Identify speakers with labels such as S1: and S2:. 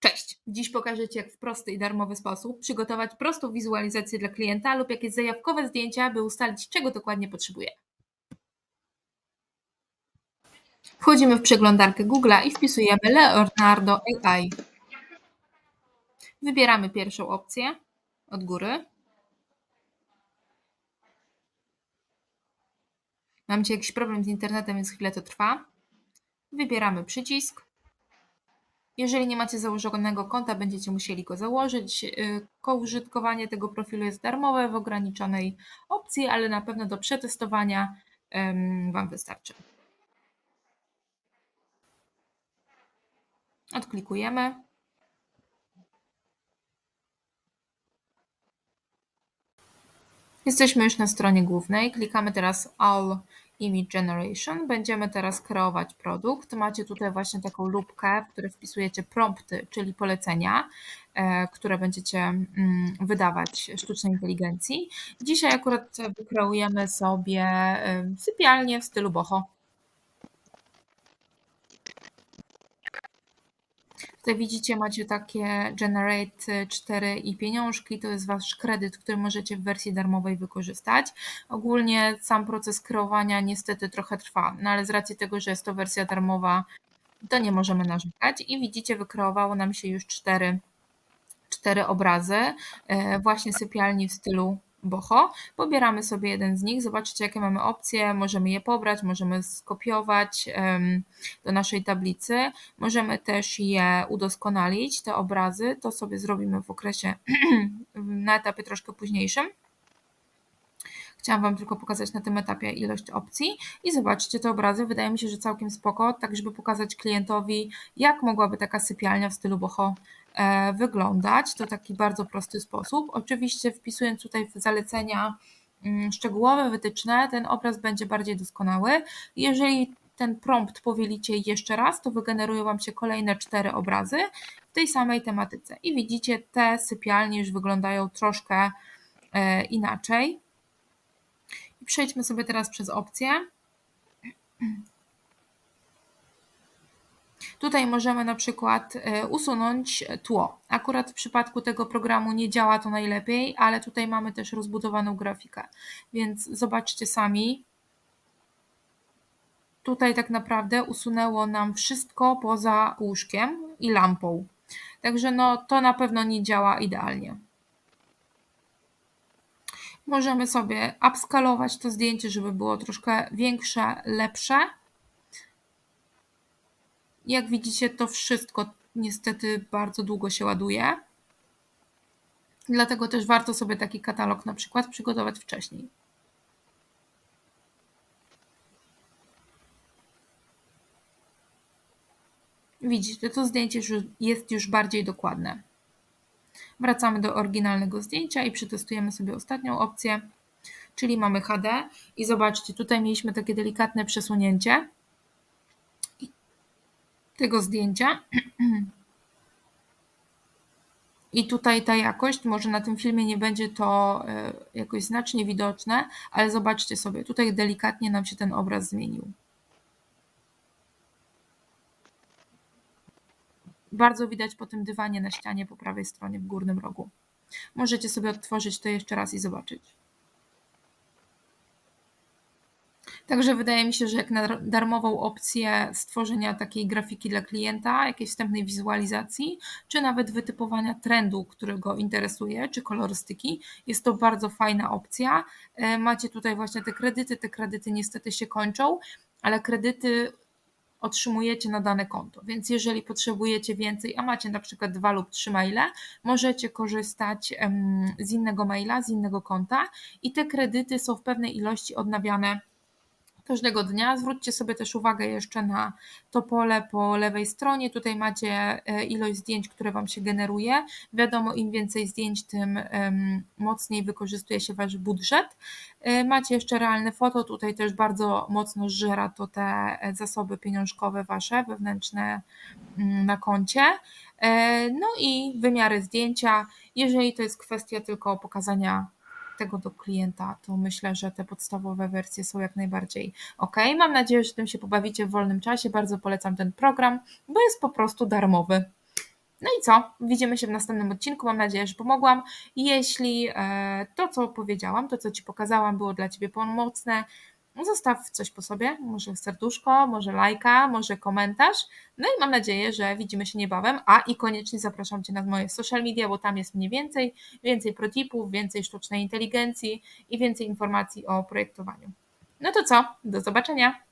S1: Cześć! Dziś pokażę Ci, jak w prosty i darmowy sposób przygotować prostą wizualizację dla klienta lub jakieś zajawkowe zdjęcia, by ustalić, czego dokładnie potrzebuje. Wchodzimy w przeglądarkę Google'a i wpisujemy Leonardo AI. Wybieramy pierwszą opcję od góry. Mam jakiś problem z internetem, więc chwilę to trwa. Wybieramy przycisk. Jeżeli nie macie założonego konta, będziecie musieli go założyć. Y, Użytkowanie tego profilu jest darmowe w ograniczonej opcji, ale na pewno do przetestowania Wam wystarczy. Odklikujemy. Jesteśmy już na stronie głównej. Klikamy teraz All Image Generation. Będziemy teraz kreować produkt. Macie tutaj właśnie taką lubkę, w której wpisujecie prompty, czyli polecenia, e, które będziecie mm, wydawać sztucznej inteligencji. Dzisiaj akurat wykreujemy sobie e, sypialnię w stylu boho. Tutaj widzicie, macie takie Generate 4 i pieniążki, to jest Wasz kredyt, który możecie w wersji darmowej wykorzystać. Ogólnie sam proces kreowania niestety trochę trwa, no ale z racji tego, że jest to wersja darmowa, to nie możemy narzekać i widzicie, wykreowało nam się już cztery, cztery obrazy e, właśnie sypialni w stylu Boho. Pobieramy sobie jeden z nich, zobaczcie jakie mamy opcje, możemy je pobrać, możemy skopiować do naszej tablicy, możemy też je udoskonalić, te obrazy, to sobie zrobimy w okresie, na etapie troszkę późniejszym. Chciałam Wam tylko pokazać na tym etapie ilość opcji i zobaczcie te obrazy, wydaje mi się, że całkiem spoko, tak żeby pokazać klientowi, jak mogłaby taka sypialnia w stylu boho e, wyglądać. To taki bardzo prosty sposób. Oczywiście wpisując tutaj w zalecenia mm, szczegółowe, wytyczne, ten obraz będzie bardziej doskonały. Jeżeli ten prompt powielicie jeszcze raz, to wygenerują Wam się kolejne cztery obrazy w tej samej tematyce. I widzicie, te sypialnie już wyglądają troszkę e, inaczej. Przejdźmy sobie teraz przez opcje. Tutaj możemy na przykład e, usunąć tło. Akurat w przypadku tego programu nie działa to najlepiej, ale tutaj mamy też rozbudowaną grafikę, więc zobaczcie sami. Tutaj tak naprawdę usunęło nam wszystko poza łóżkiem i lampą. Także no, to na pewno nie działa idealnie. Możemy sobie upskalować to zdjęcie, żeby było troszkę większe, lepsze. Jak widzicie, to wszystko niestety bardzo długo się ładuje. Dlatego też warto sobie taki katalog na przykład przygotować wcześniej. Widzicie, to zdjęcie jest już bardziej dokładne. Wracamy do oryginalnego zdjęcia i przetestujemy sobie ostatnią opcję, czyli mamy HD i zobaczcie, tutaj mieliśmy takie delikatne przesunięcie tego zdjęcia. I tutaj ta jakość, może na tym filmie nie będzie to e, jakoś znacznie widoczne, ale zobaczcie sobie, tutaj delikatnie nam się ten obraz zmienił. Bardzo widać po tym dywanie na ścianie po prawej stronie w górnym rogu. Możecie sobie odtworzyć to jeszcze raz i zobaczyć. Także wydaje mi się, że jak na darmową opcję stworzenia takiej grafiki dla klienta, jakiejś wstępnej wizualizacji, czy nawet wytypowania trendu, który go interesuje, czy kolorystyki, jest to bardzo fajna opcja. E, macie tutaj właśnie te kredyty, te kredyty niestety się kończą, ale kredyty otrzymujecie na dane konto. Więc jeżeli potrzebujecie więcej, a macie na przykład dwa lub trzy maile, możecie korzystać z innego maila, z innego konta i te kredyty są w pewnej ilości odnawiane każdego dnia. Zwróćcie sobie też uwagę jeszcze na to pole po lewej stronie. Tutaj macie e, ilość zdjęć, które Wam się generuje. Wiadomo, im więcej zdjęć, tym mocniej wykorzystuje się Wasz budżet. E, macie jeszcze realne foto. Tutaj też bardzo mocno żera to te e, zasoby pieniążkowe Wasze, wewnętrzne mm, na koncie. No i wymiary zdjęcia. Jeżeli to jest kwestia tylko pokazania tego do klienta, to myślę, że te podstawowe wersje są jak najbardziej ok. Mam nadzieję, że tym się pobawicie w wolnym czasie. Bardzo polecam ten program, bo jest po prostu darmowy. No i co? Widzimy się w następnym odcinku. Mam nadzieję, że pomogłam. Jeśli e, to, co powiedziałam, to, co Ci pokazałam, było dla Ciebie pomocne, zostaw coś po sobie, może serduszko, może lajka, może komentarz. No i mam nadzieję, że widzimy się niebawem. A i koniecznie zapraszam Cię na moje social media, bo tam jest mniej więcej, więcej protipów, więcej sztucznej inteligencji i więcej informacji o projektowaniu. No to co? Do zobaczenia!